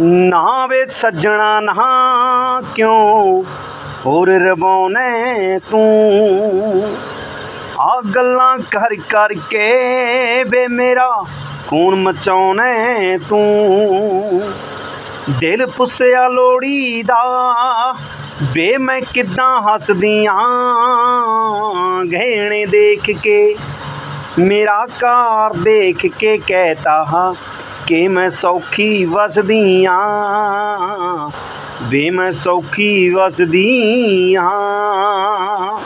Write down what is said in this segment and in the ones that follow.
ਨਾ ਵੇ ਸੱਜਣਾ ਨਾ ਕਿਉਂ? ਹੋਰ ਰਵਾਉਨੇ ਤੂੰ? ਆ ਗੱਲਾਂ ਕਰ ਕਰਕੇ ਵੇ ਮੇਰਾ ਖੂਨ ਮਚਾਉਨੇ ਤੂੰ? ਦਿਲ ਪੁੱਸਿਆ ਲੋੜੀ ਦਾ ਬੇ ਮੈਂ ਕਿੱਦਾਂ ਹੱਸਦੀਆਂ ਗਹਿਣੇ ਦੇਖ ਕੇ, ਮੇਰਾ ਕਾਰ ਦੇਖ ਕੇ ਕਹਿਤਾ ਹਾਂ ਕਿ ਮੈਂ ਸੌਖੀ ਵਸਦੀ ਆਂ। ਵੇ ਮੈਂ ਸੌਖੀ ਵਸਦੀ ਆਂ।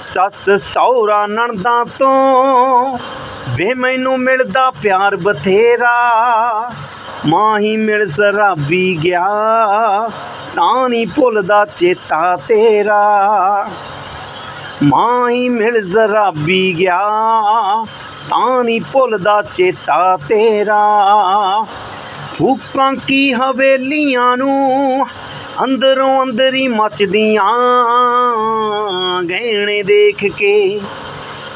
ਸੱਸ ਸੌਰਾ ਨਣਦਾ ਤੋਂ ਵੇ ਮੈਨੂੰ ਮਿਲਦਾ ਪਿਆਰ ਬਥੇਰਾ। ਮਾਂ ਹੀ ਮਿਲ ਸਰਾਬੀ ਗਿਆ, ਤਾਂ ਨਹੀਂ ਭੁੱਲਦਾ ਚੇਤਾ ਤੇਰਾ। ਮਾਂ ਹੀ ਮਿਲ ਜ਼ਰਾਬੀ ਗਿਆ, ਤਾਂ ਨਹੀਂ ਭੁੱਲਦਾ ਚੇਤਾ ਤੇਰਾ। ਫੂਕਾਂ ਕੀ ਹਵੇਲੀਆਂ ਨੂੰ ਅੰਦਰੋਂ ਅੰਦਰੀ ਮੱਚਦੀਆਂ, ਗਹਿਣੇ ਦੇਖ ਕੇ,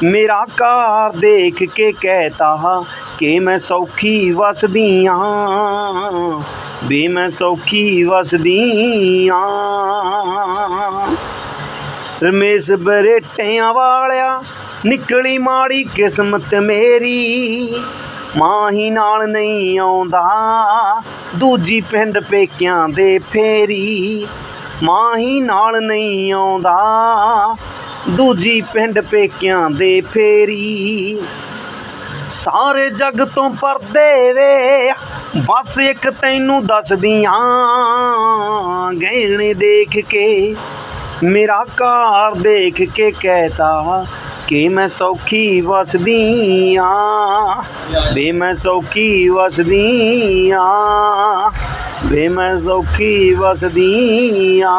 ਮੇਰਾ ਕਾਰ ਦੇਖ ਕੇ ਕਹਿਤਾ ਕਿ ਮੈਂ ਸੌਖੀ ਵਸਦੀ ਆਂ ਵੀ ਮੈਂ ਸੌਖੀ ਵਸਦੀ ਆਂ ਰਮੇਸ਼ ਬਰੇਟਿਆਂ ਵਾਲਿਆ, ਨਿਕਲੀ ਮਾੜੀ ਕਿਸਮਤ ਮੇਰੀ। ਮਾਂ ਹੀ ਨਾਲ ਨਹੀਂ ਆਉਂਦਾ, ਦੂਜੀ ਪਿੰਡ ਪੇਕਿਆਂ ਦੇ ਫੇਰੀ। ਮਾਂ ਨਾਲ ਨਹੀਂ ਆਉਂਦਾ, ਦੂਜੀ ਪਿੰਡ ਪੇਕਿਆਂ ਦੇ ਫੇਰੀ। ਸਾਰੇ ਜੱਗ ਤੋਂ ਪਰਦੇ ਵੇ, ਬਸ ਇੱਕ ਤੈਨੂੰ ਦੱਸਦੀਆਂ ਗਹਿਣੇ ਦੇਖ ਕੇ। ਮੇਰਾ ਘਰ ਦੇਖ ਕੇ ਕਹਿਤਾ ਕਿ ਮੈਂ ਸੌਖੀ ਵਸਦੀ ਆ। ਵੇ ਮੈਂ ਸੌਖੀ ਵਸਦੀ ਆ। ਵੇ ਮੈਂ ਸੌਖੀ ਵਸਦੀ ਆ।